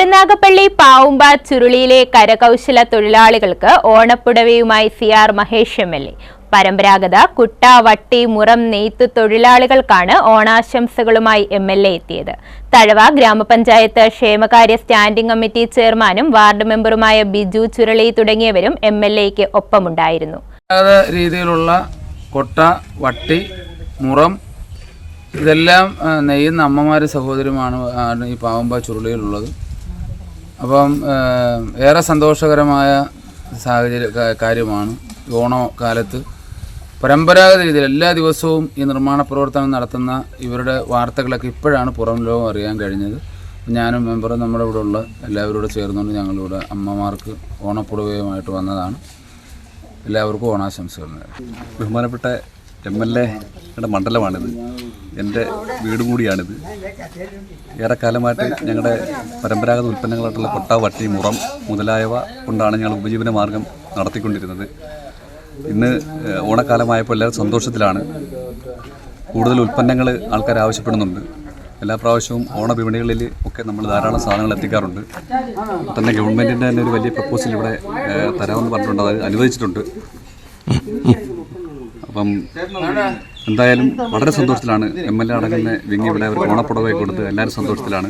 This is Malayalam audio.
കരുനാഗപ്പള്ളി പാവുമ്പ ചുരുളിയിലെ കരകൗശല തൊഴിലാളികൾക്ക് ഓണപ്പുടവയുമായി C R Mahesh M L A. പരമ്പരാഗത കുട്ട വട്ടി മുറം നെയ്ത്ത് തൊഴിലാളികൾക്കാണ് ഓണാശംസകളുമായി എം എൽ എ എത്തിയത്. തഴവ ഗ്രാമപഞ്ചായത്ത് ക്ഷേമകാര്യ സ്റ്റാൻഡിംഗ് കമ്മിറ്റി ചെയർമാനും വാർഡ് മെമ്പറുമായ ബിജു ചുരളി തുടങ്ങിയവരും എം എൽ എക്ക് ഒപ്പമുണ്ടായിരുന്നു. രീതിയിലുള്ള കൊട്ട വട്ടി മുറം ഇതെല്ലാം നെയ്യുന്ന അമ്മമാരും സഹോദരിയുമാണ് ഈ പാവമ്പ ചുരുളിയിലുള്ളത്. അപ്പം ഏറെ സന്തോഷകരമായ സാഹചര്യ കാര്യമാണ് ഓണക്കാലത്ത് പരമ്പരാഗത രീതിയിൽ എല്ലാ ദിവസവും ഈ നിർമ്മാണ പ്രവർത്തനം നടത്തുന്ന ഇവരുടെ വാർത്തകളൊക്കെ ഇപ്പോഴാണ് പുറം ലോകം അറിയാൻ കഴിഞ്ഞത്. ഞാനും മെമ്പറും നമ്മുടെ ഇവിടെ ഉള്ള എല്ലാവരോട് ചേർന്നുകൊണ്ട് ഞങ്ങളിവിടെ അമ്മമാർക്ക് ഓണപ്പുടവയുമായിട്ട് വന്നതാണ്. എല്ലാവർക്കും ഓണാശംസകൾ ബഹുമാനപ്പെട്ട എം എൽ എയുടെ മണ്ഡലമാണിത്. എന്റെ വീടും കൂടിയാണിത്. ഏറെക്കാലമായിട്ട് ഞങ്ങളുടെ പരമ്പരാഗത ഉൽപ്പന്നങ്ങളായിട്ടുള്ള കൊട്ട വട്ടി മുറം മുതലായവ കൊണ്ടാണ് ഞങ്ങൾ ഉപജീവന മാർഗം നടത്തിക്കൊണ്ടിരുന്നത്. ഇന്ന് ഓണക്കാലമായപ്പോൾ എല്ലാവരും സന്തോഷത്തിലാണ്. കൂടുതൽ ഉൽപ്പന്നങ്ങൾ ആൾക്കാർ ആവശ്യപ്പെടുന്നുണ്ട്. എല്ലാ പ്രാവശ്യവും ഓണ വിപണികളിൽ ഒക്കെ നമ്മൾ ധാരാളം സാധനങ്ങൾ എത്തിക്കാറുണ്ട്. തന്നെ ഗവൺമെന്റിന്റെ തന്നെ ഒരു വലിയ പ്രപ്പോസൽ ഇവിടെ തരാമെന്ന് പറഞ്ഞിട്ടുണ്ട്. അത് അനുവദിച്ചിട്ടുണ്ട്. അപ്പം എന്തായാലും വളരെ സന്തോഷത്തിലാണ് എം എൽ എ അടങ്ങുന്ന വിങ്ങി ഇവിടെ അവർ ഓണപ്പുടവയെ കൊടുത്ത് എല്ലാവരും സന്തോഷത്തിലാണ്.